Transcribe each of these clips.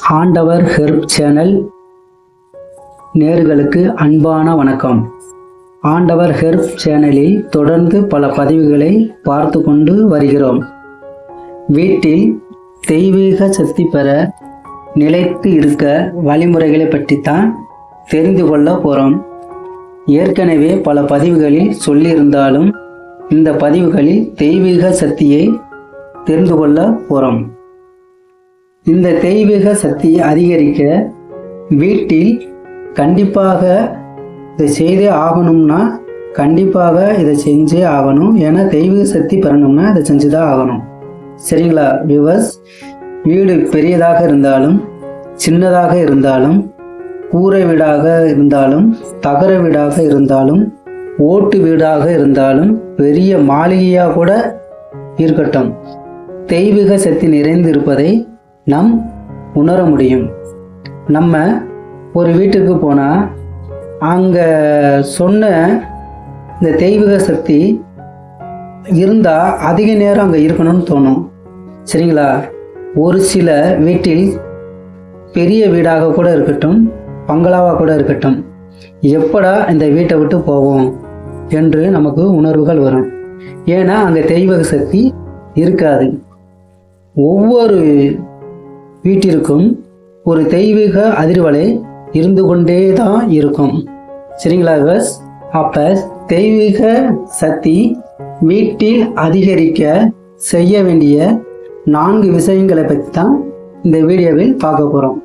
ஆண்டவர் herb channel நேர்களுக்கு அன்பான வணக்கம். ஆண்டவர் ஹெர்ப் சேனலில் தொடர்ந்து பல பதிவுகளை பார்த்து கொண்டு வருகிறோம். வீட்டில் தெய்வீக சக்தி பெற நிலைத்து இருக்க வழிமுறைகளை பற்றி தான் தெரிந்து கொள்ள போகிறோம் ஏற்கனவே பல பதிவுகளில் சொல்லியிருந்தாலும் இந்த பதிவுகளில் தெய்வீக சக்தியை தெரிந்து கொள்ள போகிறோம் இந்த தெய்வீக சக்தியை அதிகரிக்க வீட்டில் கண்டிப்பாக இதை செய்தே ஆகணும்னா கண்டிப்பாக இதை செஞ்சே ஆகணும். ஏன்னா தெய்வீக சக்தி பெறணும்னா இதை செஞ்சு தான் ஆகணும். சரிங்களா விவஸ் வீடு பெரியதாக இருந்தாலும் சின்னதாக இருந்தாலும் கூரை வீடாக இருந்தாலும் தகர வீடாக இருந்தாலும் ஓட்டு வீடாக இருந்தாலும் பெரிய மாளிகையாக கூட இருக்கட்டும். தெய்வீக சக்தி நிறைந்து இருப்பதை நம் உணர முடியும். நம்ம ஒரு வீட்டுக்கு போனால் அங்கே சொன்ன இந்த தெய்வீக சக்தி இருந்தால் அதிக நேரம் அங்கே இருக்கணும்னு தோணும். சரிங்களா? ஒரு சில வீட்டில் பெரிய வீடாக கூட இருக்கட்டும் பங்களாவாக கூட இருக்கட்டும் எப்படா இந்த வீட்டை விட்டு போவோம் என்று நமக்கு உணர்வுகள் வரும். ஏன்னா அங்கே தெய்வீக சக்தி இருக்காது. ஒவ்வொரு வீட்டிற்கும் ஒரு தெய்வீக அதிர்வலை இருந்து கொண்டே தான் இருக்கும். சரிங்களா விவஸ்? அப்போ தெய்வீக சக்தி வீட்டில் அதிகரிக்க செய்ய வேண்டிய நான்கு விஷயங்களை பற்றி தான் இந்த வீடியோவில் பார்க்க போகிறோம்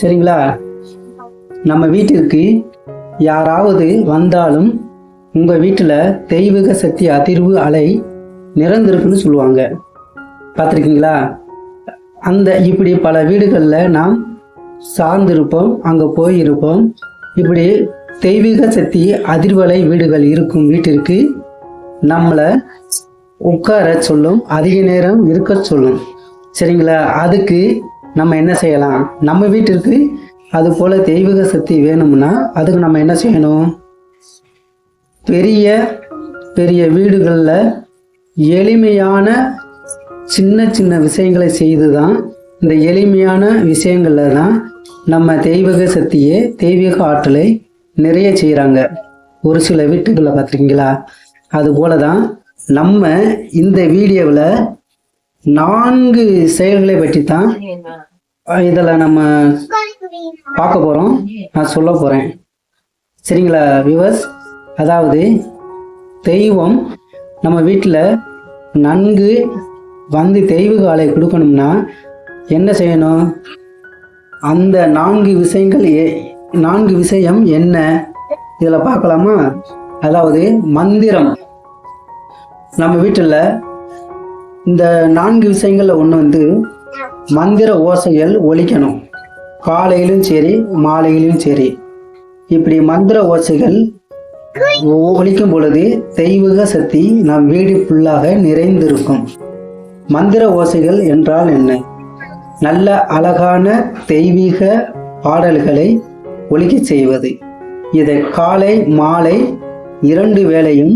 சரிங்களா? நம்ம வீட்டிற்கு யாராவது வந்தாலும் உங்கள் வீட்டில் தெய்வீக சக்தி அதிர்வு அலை நிறந்திருக்குன்னு சொல்லுவாங்க. பார்த்துருக்கீங்களா? அந்த இப்படி பல வீடுகளில் நாம் சார்ந்திருப்போம் அங்கே போயிருப்போம். இப்படி தெய்வீக சக்தி அதிர்வலை வீடுகள் இருக்கும் வீட்டிற்கு நம்மளை உட்கார சொல்லும் அதிக நேரம் இருக்க சொல்லும். சரிங்களா? அதுக்கு நம்ம என்ன செய்யலாம்? நம்ம வீட்டிற்கு அது போல் தெய்வீக சக்தி வேணும்னா அதுக்கு நம்ம என்ன செய்யணும்? பெரிய பெரிய வீடுகளில் எளிமையான சின்ன சின்ன விஷயங்களை செய்து தான் இந்த எளிமையான விஷயங்களில் தான் நம்ம தெய்வீக சக்தியை தெய்வீக ஆற்றலை நிறைய செய்கிறாங்க ஒரு சில வீட்டுகளில் பார்த்துருக்கீங்களா? அதுபோல தான் நம்ம இந்த வீடியோவில் நான்கு செயல்களை பற்றி தான் இதில் நம்ம பார்க்க போகிறோம் நான் சொல்ல போகிறேன் சரிங்களா விவஸ் அதாவது தெய்வம் நம்ம வீட்டில் நன்கு வந்து தெய்வ காலை கொடுக்கணும்னா என்ன செய்யணும்? அந்த நான்கு விஷயங்கள் நான்கு விஷயம் என்ன? இதில் பார்க்கலாமா? அதாவது மந்திரம். நம்ம வீட்டில் இந்த நான்கு விஷயங்களில் ஒன்று வந்து மந்திர ஓசைகள் ஒழிக்கணும் காலையிலும் சரி மாலையிலும் சரி. இப்படி மந்திர ஓசைகள் ஒழிக்கும் பொழுது தெய்வீக சக்தி நம் வீடு ஃபுல்லாக நிறைந்திருக்கும். மந்திர ஓசைகள் என்றால் என்ன? நல்ல அழகான தெய்வீக பாடல்களை ஒலிக்கச் செய்வது. இதை காலை மாலை இரண்டு வேளையும்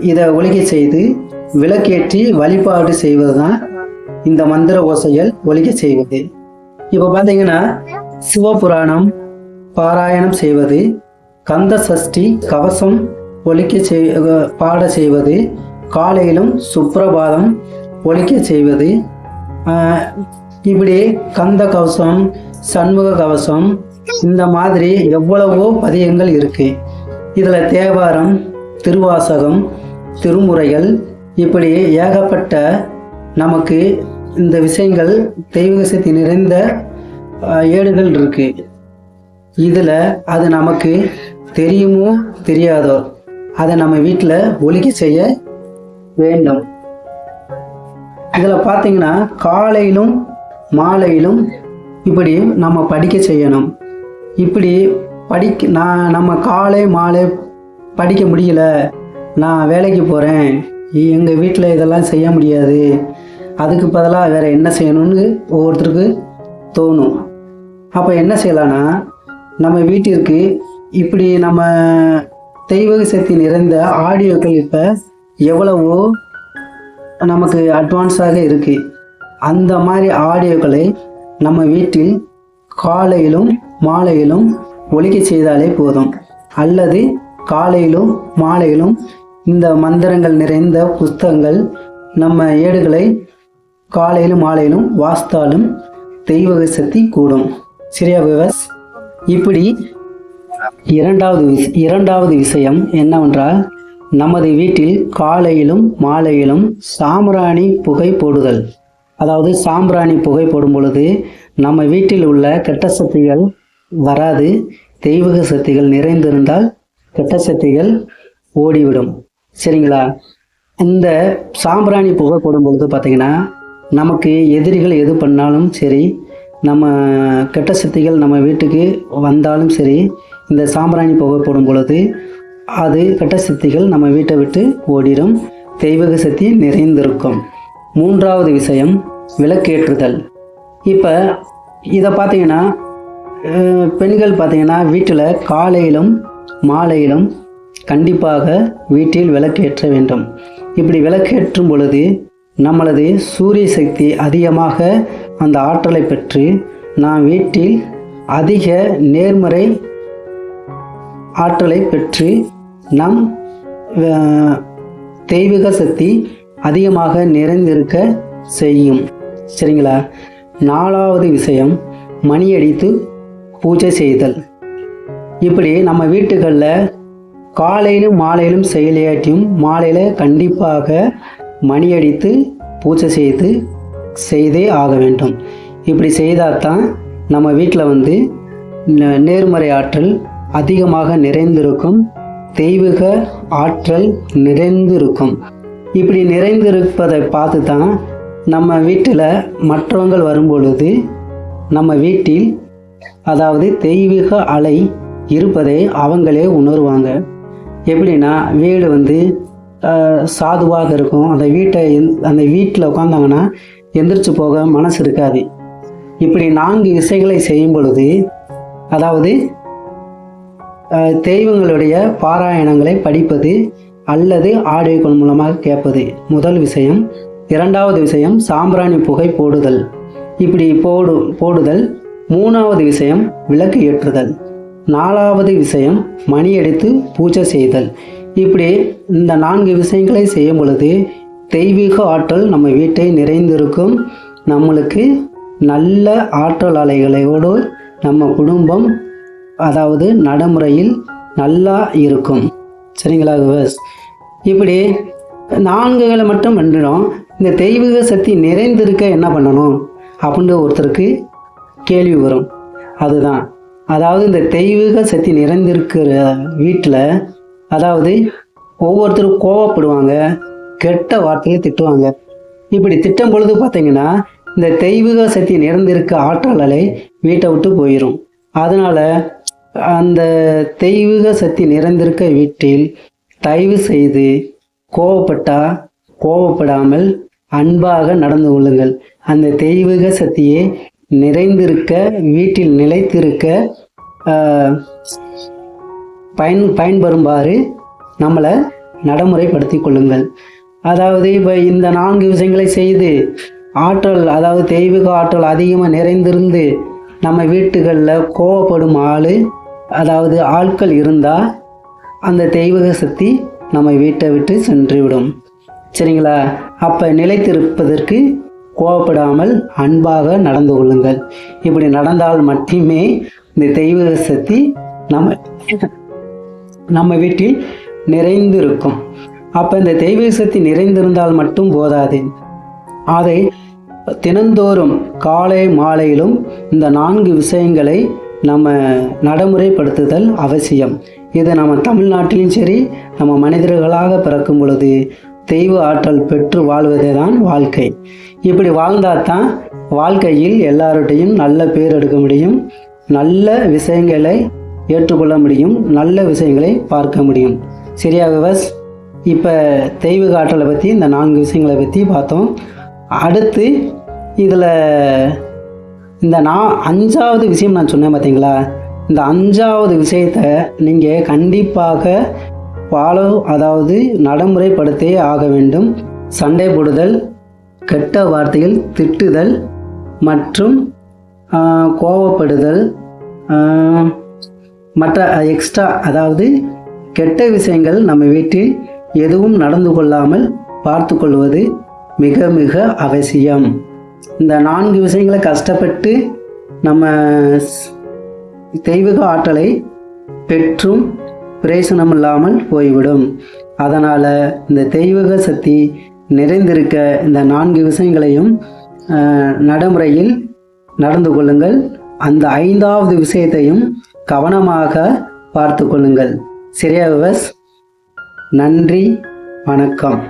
இதை ஒலிக்கச் செய்து விளக்கேற்றி வழிபாடு செய்வது தான் இந்த மந்திர ஓசைகள் ஒலிக்கச் செய்வது. இப்போ பார்த்தீங்கன்னா சிவபுராணம் பாராயணம் செய்வது கந்த சஷ்டி கவசம் ஒலிக்க செய் பாட செய்வது காலையிலும் சுப்பிரபாதம் ஒழிக்க செய்வது இப்படி கந்த கவசம் சண்முக கவசம் இந்த மாதிரி எவ்வளவோ பதியங்கள் இருக்கு. இதில் தேவாரம் திருவாசகம் திருமுறைகள் இப்படி ஏகப்பட்ட நமக்கு இந்த விஷயங்கள் தெய்வீக சக்தி நிறைந்த ஏடுகள் இருக்கு. இதில் அது நமக்கு தெரியுமோ தெரியாதோ அதை நம்ம வீட்டில் ஒழிக்க செய்ய வேண்டும். இதில் பார்த்தீங்கன்னா காலையிலும் மாலையிலும் இப்படி நம்ம படிக்க செய்யணும். இப்படி படிக்க நான் நம்ம காலை மாலை படிக்க முடியல. நான் வேலைக்கு போகிறேன் எங்கள் வீட்டில் இதெல்லாம் செய்ய முடியாது. அதுக்கு பதிலாக வேறு என்ன செய்யணும்னு ஒவ்வொருத்தருக்கு தோணும். அப்போ என்ன செய்யலான்னா நம்ம வீட்டிற்கு இப்படி நம்ம தெய்வ சக்தி நிறைந்த ஆடியோக்கள் இப்போ எவ்வளவோ நமக்கு அட்வான்ஸாக இருக்குது அந்த மாதிரி ஆடியோக்களை நம்ம வீட்டில் காலையிலும் மாலையிலும் ஒழிக்க செய்தாலே போதும். அல்லது காலையிலும் மாலையிலும் இந்த மந்திரங்கள் நிறைந்த புஸ்தகங்கள் நம்ம ஏடுகளை காலையிலும் மாலையிலும் வாசித்தாலும் தெய்வ சக்தி கூடும். சரியா விவஸ்? இப்படி இரண்டாவது விஷ- இரண்டாவது விஷயம் என்னவென்றால் நமது வீட்டில் காலையிலும் மாலையிலும் சாம்பிராணி புகை போடுதல். அதாவது சாம்பிராணி புகை போடும் பொழுது நம்ம வீட்டில் உள்ள கெட்ட சக்திகள் வராது. தெய்வீக சக்திகள் நிறைந்திருந்தால் கெட்ட சக்திகள் ஓடிவிடும். சரிங்களா? இந்த சாம்பிராணி புகை போடும் பொழுது பார்த்திங்கன்னா நமக்கு எதிரிகள் எது பண்ணாலும் சரி நம்ம கெட்ட சக்திகள் நம்ம வீட்டுக்கு வந்தாலும் சரி இந்த சாம்பிராணி புகை போடும் பொழுது அது கெட்ட சக்திகள் நம்ம வீட்டை விட்டு ஓடிடும் தெய்வக சக்தி நிறைந்திருக்கும். மூன்றாவது விஷயம் விளக்கேற்றுதல். இப்போ இதை பார்த்தீங்கன்னா பெண்கள் பார்த்தீங்கன்னா வீட்டில் காலையிலும் மாலையிலும் கண்டிப்பாக வீட்டில் விளக்கேற்ற வேண்டும். இப்படி விளக்கேற்றும் பொழுது நம்மளது சூரிய சக்தி அதிகமாக அந்த ஆற்றலை பெற்று நாம் வீட்டில் அதிக நேர்மறை ஆற்றலை பெற்று நம் தெய்வீக சக்தி அதிகமாக நிறைந்திருக்க செய்யும். சரிங்களா? நாலாவது விஷயம் மணியடித்து பூஜை செய்தல். இப்படி நம்ம வீட்டுகளில் காலையிலும் மாலையிலும் செயலியாட்டியும் மாலையில் கண்டிப்பாக மணியடித்து பூஜை செய்து செய்தே ஆக வேண்டும். இப்படி செய்தால் தான் நம்ம வீட்டில் வந்து நேர்மறை ஆற்றல் அதிகமாக நிறைந்திருக்கும் தெய்வீக ஆற்றல் நிறைந்திருக்கும். இப்படி நிறைந்திருப்பதை பார்த்து தான் நம்ம வீட்டில் மற்றவங்கள் வரும்பொழுது நம்ம வீட்டில் அதாவது தெய்வீக அலை இருப்பதை அவங்களே உணருவாங்க. எப்படின்னா வீடு வந்து சாதுவாக இருக்கும். அந்த வீட்டை எந்- அந்த வீட்டில் உட்காந்தாங்கன்னா எந்திரிச்சு போக மனசு இருக்காது. இப்படி நான்கு இசைகளை செய்யும் பொழுது அதாவது தெய்வங்களுடைய பாராயணங்களை படிப்பது அல்லது ஆடியோக்கள் மூலமாக கேட்பது. முதல் விஷயம். இரண்டாவது விஷயம் சாம்பிராணி புகை போடுதல். இப்படி போடு போடுதல். மூணாவது விஷயம் விளக்கு ஏற்றுதல். நாலாவது விஷயம் மணி அடித்து பூஜை செய்தல். இப்படி இந்த நான்கு விஷயங்களை செய்யும் பொழுது தெய்வீக ஆற்றல் நம்ம வீட்டை நிறைந்திருக்கும். நம்மளுக்கு நல்ல ஆற்றல் அலைகளோடு நம்ம குடும்பம் அதாவது நடைமுறையில் நல்லா இருக்கும். சரிங்களா விவஸ்? இப்படி நான்குகளை மட்டும் பண்ணிடும் இந்த தெய்வீக சக்தி நிறைந்திருக்க என்ன பண்ணணும்? அப்படின்னு ஒருத்தருக்கு கேள்வி வரும். அதுதான். அதாவது இந்த தெய்வீக சக்தி நிறைந்திருக்கிற வீட்டில் அதாவது ஒவ்வொருத்தரும் கோவப்படுவாங்க கெட்ட வார்த்தையை திட்டுவாங்க. இப்படி திட்டும் பொழுது பார்த்தீங்கன்னா இந்த தெய்வீக சக்தி நிறைந்திருக்க ஆற்றல் அலை வீட்டை விட்டு போயிடும் அதனால அந்த தெய்வீக சக்தி நிறைந்திருக்க வீட்டில் தயவு செய்து கோவப்பட்டா கோவப்படாமல் அன்பாக நடந்து கொள்ளுங்கள். அந்த தெய்வீக சக்தியை நிறைந்திருக்க வீட்டில் நிலைத்திருக்க பயன் பயன்பெறுமாறு நம்மளை நடைமுறைப்படுத்தி கொள்ளுங்கள். அதாவது இப்போ இந்த நான்கு விஷயங்களை செய்து ஆற்றல் அதாவது தெய்வீக ஆற்றல் அதிகமாக நிறைந்திருந்து நம்ம வீட்டுகளில் கோவப்படும் ஆள் அதாவது ஆட்கள் இருந்தால் அந்த தெய்வக சக்தி நம்ம வீட்டை விட்டு சென்றுவிடும். சரிங்களா? அப்போ நிலைத்திருப்பதற்கு கோவப்படாமல் அன்பாக நடந்து கொள்ளுங்கள். இப்படி நடந்தால் மட்டுமே இந்த தெய்வ சக்தி நம்ம நம்ம வீட்டில் நிறைந்திருக்கும். அப்போ இந்த தெய்வ சக்தி நிறைந்திருந்தால் மட்டும் போதாது. அதை தினந்தோறும் காலை மாலையிலும் இந்த நான்கு விஷயங்களை நம்ம நடைமுறைப்படுத்துதல் அவசியம். இதை நம்ம தமிழ்நாட்டிலும் சரி நம்ம மனிதர்களாக பிறக்கும் பொழுது தெய்வ ஆற்றல் பெற்று வாழ்வதே தான் வாழ்க்கை. இப்படி வாழ்ந்தால் தான் வாழ்க்கையில் எல்லார்ட்டையும் நல்ல பேர் எடுக்க முடியும் நல்ல விஷயங்களை ஏற்றுக்கொள்ள முடியும் நல்ல விஷயங்களை பார்க்க முடியும். சரியா விவஸ்? இப்போ தெய்வ ஆற்றலை பற்றி இந்த நான்கு விஷயங்களை பற்றி பார்த்தோம். அடுத்து இதில் இந்த நான் அஞ்சாவது விஷயம் நான் சொன்னேன் பார்த்தீங்களா இந்த அஞ்சாவது விஷயத்தை நீங்கள் கண்டிப்பாக ஃபாலோ அதாவது நடைமுறைப்படுத்தே ஆக வேண்டும். சண்டை போடுதல் கெட்ட வார்த்தையில் திட்டுதல் மற்றும் கோவப்படுதல் மற்ற எக்ஸ்ட்ரா அதாவது கெட்ட விஷயங்கள் நம்ம வீட்டில் எதுவும் நடந்து கொள்ளாமல் பார்த்து கொள்வது மிக மிக அவசியம். இந்த நான்கு விஷயங்களை கஷ்டப்பட்டு நம்ம தெய்வீக ஆற்றலை பெற்றும் பிரயோசனம் இல்லாமல் போய்விடும். அதனால் இந்த தெய்வீக சக்தி நிறைந்திருக்க இந்த நான்கு விஷயங்களையும் நடைமுறையில் நடந்து கொள்ளுங்கள். அந்த ஐந்தாவது விஷயத்தையும் கவனமாக பார்த்து கொள்ளுங்கள். சரியா விவஸ் நன்றி வணக்கம்.